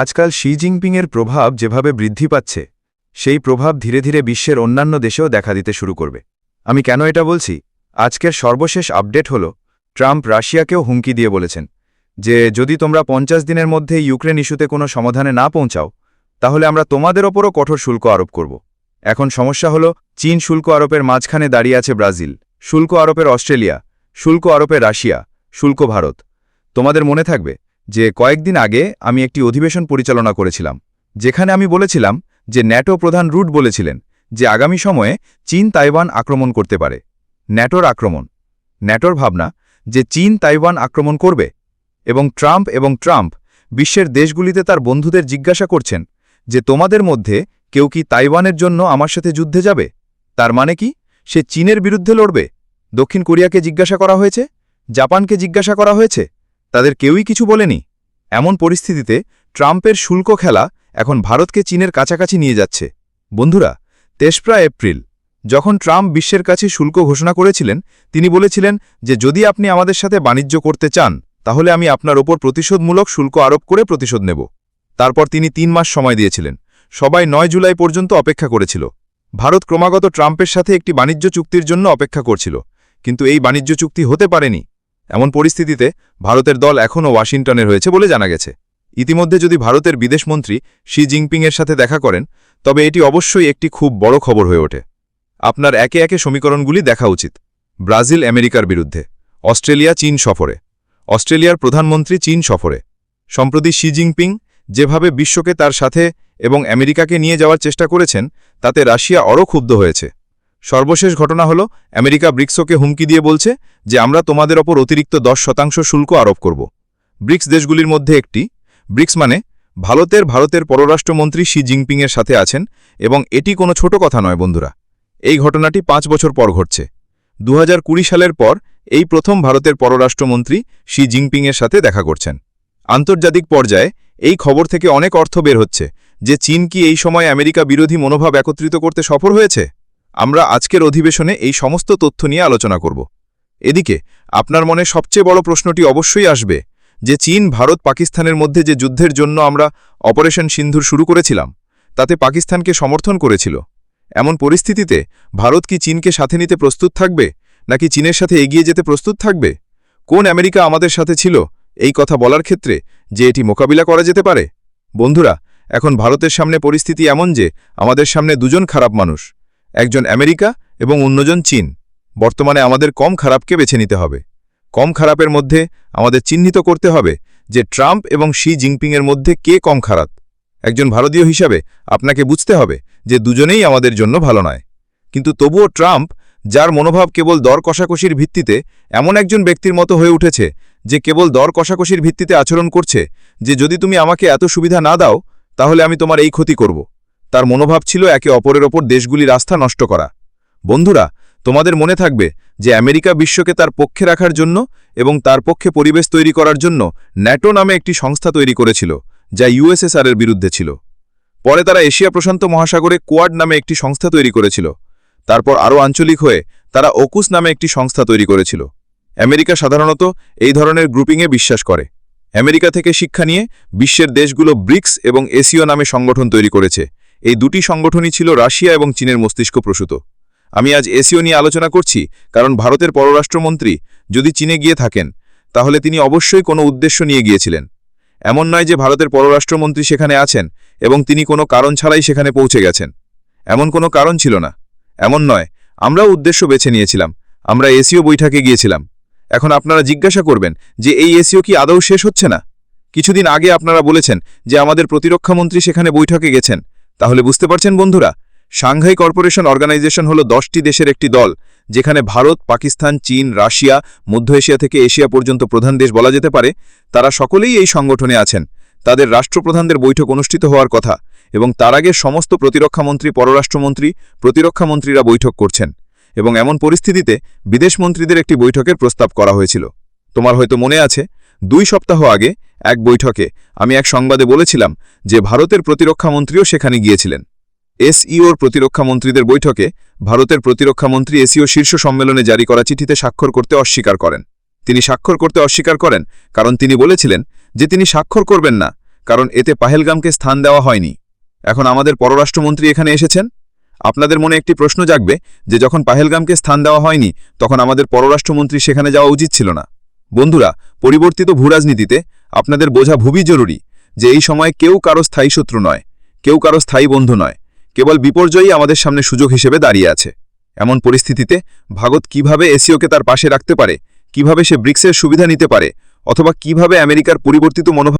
আজকাল শি জিনপিংয়ের প্রভাব যেভাবে বৃদ্ধি পাচ্ছে, সেই প্রভাব ধীরে ধীরে বিশ্বের অন্যান্য দেশেও দেখা দিতে শুরু করবে। আমি কেন এটা বলছি? আজকের সর্বশেষ আপডেট হল, ট্রাম্প রাশিয়াকেও হুমকি দিয়ে বলেছেন যে, যদি তোমরা পঞ্চাশ দিনের মধ্যে ইউক্রেন ইস্যুতে কোনো সমাধানে না পৌঁছাও, তাহলে আমরা তোমাদের ওপরও কঠোর শুল্ক আরোপ করব। এখন সমস্যা হল, চীন শুল্ক আরোপের মাঝখানে দাঁড়িয়ে আছে ব্রাজিল, শুল্ক আরোপের অস্ট্রেলিয়া, শুল্ক আরোপে রাশিয়া, শুল্ক ভারত। তোমাদের মনে থাকবে যে কয়েকদিন আগে আমি একটি অধিবেশন পরিচালনা করেছিলাম, যেখানে আমি বলেছিলাম যে ন্যাটো প্রধান রুট বলেছিলেন যে আগামী সময়ে চীন তাইওয়ান আক্রমণ করতে পারে। ন্যাটোর আক্রমণ। ন্যাটোর ভাবনা যে চীন তাইওয়ান আক্রমণ করবে এবং ট্রাম্প এবং ট্রাম্প বিশ্বের দেশগুলিতে তার বন্ধুদের জিজ্ঞাসা করছেন যে তোমাদের মধ্যে কেউ কি তাইওয়ানের জন্য আমার সাথে যুদ্ধে যাবে? তার মানে কি? সে চীনের বিরুদ্ধে লড়বে? দক্ষিণ কোরিয়াকে জিজ্ঞাসা করা হয়েছে? জাপানকে জিজ্ঞাসা করা হয়েছে? তাদের কেউই কিছু বলেনি। এমন পরিস্থিতিতে ট্রাম্পের শুল্ক খেলা এখন ভারতকে চীনের কাছাকাছি নিয়ে যাচ্ছে। বন্ধুরা, তেসরা এপ্রিল, যখন ট্রাম্প বিশ্বের কাছে শুল্ক ঘোষণা করেছিলেন, তিনি বলেছিলেন যে যদি আপনি আমাদের সাথে বাণিজ্য করতে চান, তাহলে আমি আপনার ওপর প্রতিশোধমূলক শুল্ক আরোপ করে প্রতিশোধ নেব। তারপর তিনি তিন মাস সময় দিয়েছিলেন। সবাই নয় জুলাই পর্যন্ত অপেক্ষা করেছিল। ভারত ক্রমাগত ট্রাম্পের সাথে একটি বাণিজ্য চুক্তির জন্য অপেক্ষা করছিল। কিন্তু এই বাণিজ্য চুক্তি হতে পারেনি। এমন পরিস্থিতিতে ভারতের দল এখনও ওয়াশিংটনে রয়েছে বলে জানা গেছে। ইতিমধ্যে যদি ভারতের বিদেশমন্ত্রী শি জিনপিংয়ের সাথে দেখা করেন, তবে এটি অবশ্যই একটি খুব বড় খবর হয়ে ওঠে। আপনার একে একে সমীকরণগুলি দেখা উচিত, ব্রাজিল আমেরিকার বিরুদ্ধে, অস্ট্রেলিয়া চীন সফরে, অস্ট্রেলিয়ার প্রধানমন্ত্রী চীন সফরে। সম্প্রতি শি জিনপিং যেভাবে বিশ্বকে তার সাথে এবং আমেরিকাকে নিয়ে যাওয়ার চেষ্টা করেছেন, তাতে রাশিয়া আরও ক্ষুব্ধ হয়েছে। সর্বশেষ ঘটনা হল, আমেরিকা ব্রিক্সোকে হুমকি দিয়ে বলছে যে আমরা তোমাদের ওপর অতিরিক্ত দশ শতাংশ শুল্ক আরোপ করব। ব্রিক্স দেশগুলির মধ্যে একটি। ব্রিক্স মানে ভারতের ভারতের পররাষ্ট্রমন্ত্রী শি জিনপিংয়ের সাথে আছেন এবং এটি কোনো ছোট কথা নয়, বন্ধুরা। এই ঘটনাটি পাঁচ বছর পর ঘটছে। দু হাজার কুড়ি সালের পর এই প্রথম ভারতের পররাষ্ট্রমন্ত্রী শি জিনপিংয়ের সাথে দেখা করছেন। আন্তর্জাতিক পর্যায়ে এই খবর থেকে অনেক অর্থ বের হচ্ছে যে চীন কি এই সময় আমেরিকা বিরোধী মনোভাব একত্রিত করতে সফল হয়েছে? আমরা আজকের অধিবেশনে এই সমস্ত তথ্য নিয়ে আলোচনা করব। এদিকে, আপনার মনে সবচেয়ে বড় প্রশ্নটি অবশ্যই আসবে যে চীন, ভারত, পাকিস্তানের মধ্যে যে যুদ্ধের জন্য আমরা অপারেশন সিন্ধুর শুরু করেছিলাম, তাতে পাকিস্তানকে সমর্থন করেছিল। এমন পরিস্থিতিতে ভারত কি চীনকে সাথে নিতে প্রস্তুত থাকবে, নাকি চীনের সাথে এগিয়ে যেতে প্রস্তুত থাকবে? কোন আমেরিকা আমাদের সাথে ছিল, এই কথা বলার ক্ষেত্রে যে এটি মোকাবিলা করা যেতে পারে? বন্ধুরা, এখন ভারতের সামনে পরিস্থিতি এমন যে আমাদের সামনে দুজন খারাপ মানুষ। একজন আমেরিকা এবং অন্যজন চীন। বর্তমানে আমাদের কম খারাপকে বেছে নিতে হবে। কম খারাপের মধ্যে আমাদের চিহ্নিত করতে হবে যে ট্রাম্প এবং শি জিনপিংয়ের মধ্যে কে কম খারাপ। একজন ভারতীয় হিসাবে আপনাকে বুঝতে হবে যে দুজনেই আমাদের জন্য ভালো নয়। কিন্তু তবুও ট্রাম্প, যার মনোভাব কেবল দর কষাকষির ভিত্তিতে, এমন একজন ব্যক্তির মতো হয়ে উঠেছে যে কেবল দর কষাকষির ভিত্তিতে আচরণ করছে যে যদি তুমি আমাকে এত সুবিধা না দাও, তাহলে আমি তোমার এই ক্ষতি করব। তার মনোভাব ছিল একে অপরের ওপর দেশগুলির আস্থা নষ্ট করা। বন্ধুরা, তোমাদের মনে থাকবে যে আমেরিকা বিশ্বকে তার পক্ষে রাখার জন্য এবং তার পক্ষে পরিবেশ তৈরি করার জন্য ন্যাটো নামে একটি সংস্থা তৈরি করেছিল, যা ইউএসএসআর এর বিরুদ্ধে ছিল। পরে তারা এশিয়া প্রশান্ত মহাসাগরে কোয়াড নামে একটি সংস্থা তৈরি করেছিল। তারপর আরও আঞ্চলিক হয়ে তারা ওকুস নামে একটি সংস্থা তৈরি করেছিল। আমেরিকা সাধারণত এই ধরনের গ্রুপিংয়ে বিশ্বাস করে। আমেরিকা থেকে শিক্ষা নিয়ে বিশ্বের দেশগুলো ব্রিক্স এবং এসিও নামে সংগঠন তৈরি করেছে এই দুটি সংগঠনই ছিল রাশিয়া এবং চীনের মস্তিষ্ক প্রসূত। আমি আজ এসিও নিয়ে আলোচনা করছি, কারণ ভারতের পররাষ্ট্রমন্ত্রী যদি চীনে গিয়ে থাকেন, তাহলে তিনি অবশ্যই কোনো উদ্দেশ্য নিয়ে গিয়েছিলেন। এমন নয় যে ভারতের পররাষ্ট্রমন্ত্রী সেখানে আছেন এবং তিনি কোনো কারণ ছাড়াই সেখানে পৌঁছে গেছেন। এমন কোনো কারণ ছিল না। এমন নয়, আমরাও উদ্দেশ্য বেছে নিয়েছিলাম, আমরা এসিও বৈঠকে গিয়েছিলাম। এখন আপনারা জিজ্ঞাসা করবেন যে এই এসিও কি আদৌ শেষ হচ্ছে না? কিছুদিন আগে আপনারা বলেছেন যে আমাদের প্রতিরক্ষামন্ত্রী সেখানে বৈঠকে গেছেন তাহলে বুঝতে পারছেন বন্ধুরা সাংঘাই কর্পোরেশন অর্গানাইজেশন হল দশটি দেশের একটি দল, যেখানে ভারত, পাকিস্তান, চীন, রাশিয়া, মধ্য এশিয়া থেকে এশিয়া পর্যন্ত প্রধান দেশ বলা যেতে পারে, তারা সকলেই এই সংগঠনে আছেন। তাদের রাষ্ট্রপ্রধানদের বৈঠক অনুষ্ঠিত হওয়ার কথা এবং তার আগে সমস্ত প্রতিরক্ষামন্ত্রী পররাষ্ট্রমন্ত্রী প্রতিরক্ষামন্ত্রীরা বৈঠক করছেন এবং এমন পরিস্থিতিতে বিদেশমন্ত্রীদের একটি বৈঠকের প্রস্তাব করা হয়েছিল। তোমার হয়তো মনে আছে দুই সপ্তাহ আগে এক বৈঠকে আমি এক সংবাদে বলেছিলাম যে ভারতের প্রতিরক্ষামন্ত্রীও সেখানে গিয়েছিলেন। এসইওর প্রতিরক্ষামন্ত্রীদের বৈঠকে ভারতের প্রতিরক্ষামন্ত্রী এসিও শীর্ষ সম্মেলনে জারি করা চিঠিতে স্বাক্ষর করতে অস্বীকার করেন। তিনি স্বাক্ষর করতে অস্বীকার করেন কারণ তিনি বলেছিলেন যে তিনি স্বাক্ষর করবেন না, কারণ এতে পাহেলগামকে স্থান দেওয়া হয়নি। এখন আমাদের পররাষ্ট্রমন্ত্রী এখানে এসেছেন? আপনাদের মনে একটি প্রশ্ন জাগবে যে যখন পাহেলগামকে স্থান দেওয়া হয়নি, তখন আমাদের পররাষ্ট্রমন্ত্রী সেখানে যাওয়া উচিত ছিল না। বন্ধুরা, পরিবর্তিত ভূরাজনীতিতে আপনাদের বোঝা খুবই জরুরি যে এই সময়ে কেউ কারও স্থায়ী শত্রু নয়, কেউ কারও স্থায়ী বন্ধু নয়, কেবল বিপর্যয়ই আমাদের সামনে সুযোগ হিসেবে দাঁড়িয়ে আছে। এমন পরিস্থিতিতে ভাগত কীভাবে এসিওকে তার পাশে রাখতে পারে, কীভাবে সে ব্রিক্সের সুবিধা নিতে পারে, অথবা কীভাবে আমেরিকার পরিবর্তিত মনোভাব